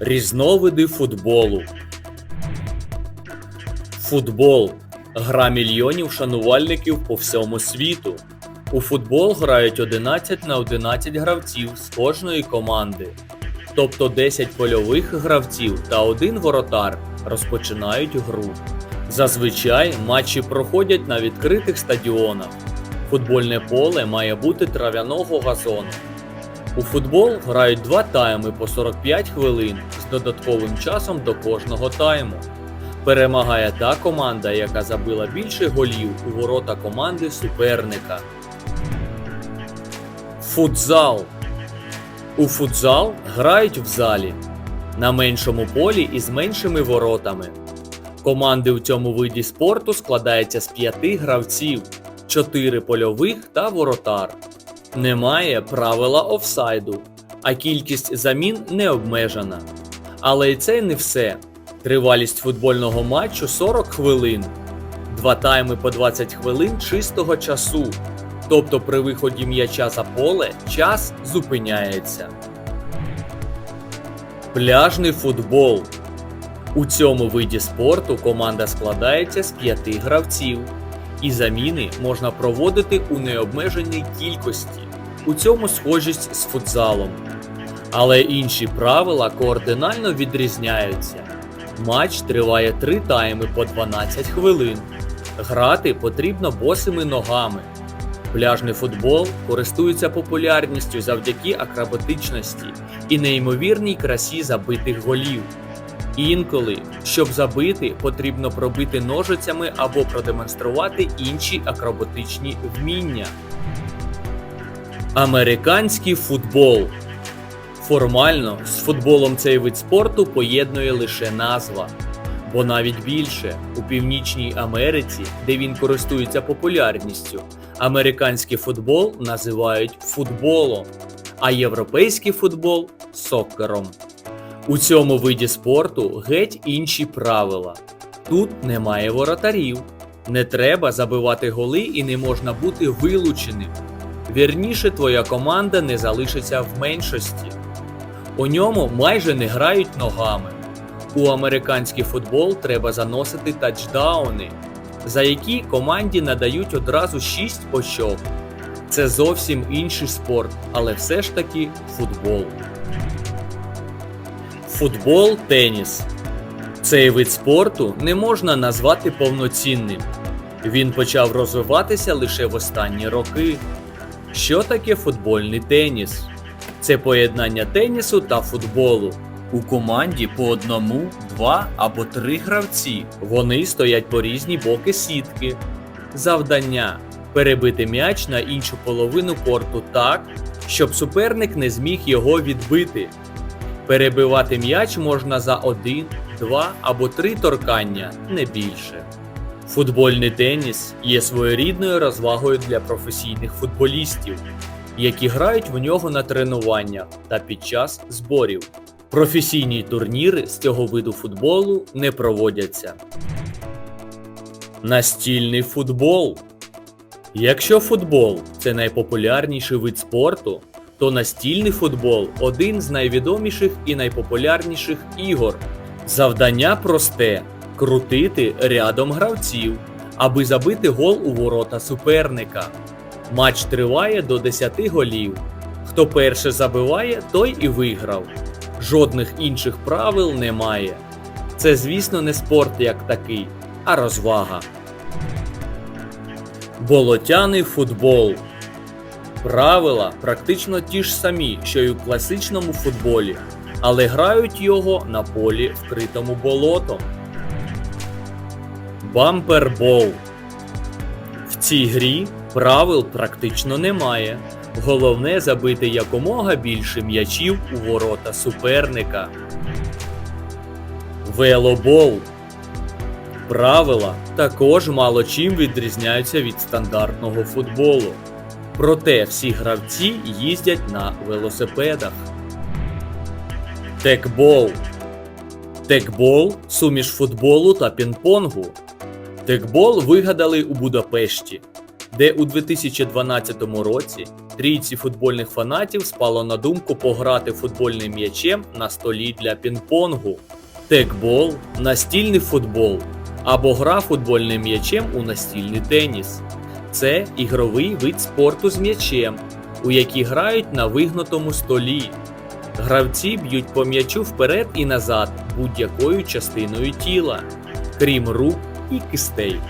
Різновиди футболу. Футбол гра мільйонів шанувальників по всьому світу. У футбол грають 11 на 11 гравців з кожної команди. Тобто 10 польових гравців та один воротар розпочинають гру. Зазвичай матчі проходять на відкритих стадіонах. Футбольне поле має бути трав'яного газону. У футбол грають два тайми по 45 хвилин з додатковим часом до кожного тайму. Перемагає та команда, яка забила більше голів у ворота команди суперника. Футзал. У футзал грають в залі на меншому полі і з меншими воротами. Команди у цьому виді спорту складаються з п'яти гравців, чотири польових та воротар. Немає правила офсайду, а кількість замін не обмежена. Але і це не все. Тривалість футбольного матчу 40 хвилин, два тайми по 20 хвилин чистого часу. Тобто при виході м'яча за поле час зупиняється. Пляжний футбол. У цьому виді спорту команда складається з п'яти гравців, і заміни можна проводити у необмеженій кількості. У цьому схожість з футзалом. Але інші правила координально відрізняються. Матч триває 3 тайми по 12 хвилин. Грати потрібно босими ногами. Пляжний футбол користується популярністю завдяки акробатичності і неймовірній красі забитих голів. Інколи, щоб забити, потрібно пробити ножицями або продемонструвати інші акробатичні вміння. Американський футбол. Формально з футболом цей вид спорту поєднує лише назва. Бо навіть більше у Північній Америці, де він користується популярністю, американський футбол називають футболом, а європейський футбол соккером. У цьому виді спорту геть інші правила. Тут немає воротарів, не треба забивати голи і не можна бути вилученим. Вірніше, твоя команда не залишиться в меншості. У ньому майже не грають ногами. У американський футбол треба заносити тачдауни, за які команді надають одразу 6 очок. Це зовсім інший спорт, але все ж таки футбол. Футбол теніс. Цей вид спорту не можна назвати повноцінним. Він почав розвиватися лише в останні роки. Що таке футбольний теніс? Це поєднання тенісу та футболу. У команді по одному, два або три гравці. Вони стоять по різні боки сітки. Завдання перебити м'яч на іншу половину корту так, щоб суперник не зміг його відбити. Перебивати м'яч можна за один, два або три торкання, не більше. Футбольний теніс є своєрідною розвагою для професійних футболістів, які грають в нього на тренуваннях та під час зборів. Професійні турніри з цього виду футболу не проводяться. Настільний футбол. Якщо футбол це найпопулярніший вид спорту, то настільний футбол один з найвідоміших і найпопулярніших ігор. Завдання просте крутити рядом гравців, аби забити гол у ворота суперника. Матч триває до 10 голів. Хто перше забиває, той і виграв. Жодних інших правил немає. Це, звісно, не спорт як такий, а розвага. Болотяний футбол. Правила практично ті ж самі, що й у класичному футболі, але грають його на полі, вкритому болотом. Бампербол. В цій грі правил практично немає. Головне забити якомога більше м'ячів у ворота суперника. Велобол. Правила також мало чим відрізняються від стандартного футболу. Проте всі гравці їздять на велосипедах. Текбол. Текбол суміш футболу та пінг-понгу. Текбол вигадали у Будапешті. де у 2012 році трійці футбольних фанатів спало на думку пограти футбольним м'ячем на столі для пінг-понгу, текбол, настільний футбол або гра футбольним м'ячем у настільний теніс. Це ігровий вид спорту з м'ячем, у який грають на вигнутому столі. Гравці б'ють по м'ячу вперед і назад будь-якою частиною тіла, крім рук і кистей.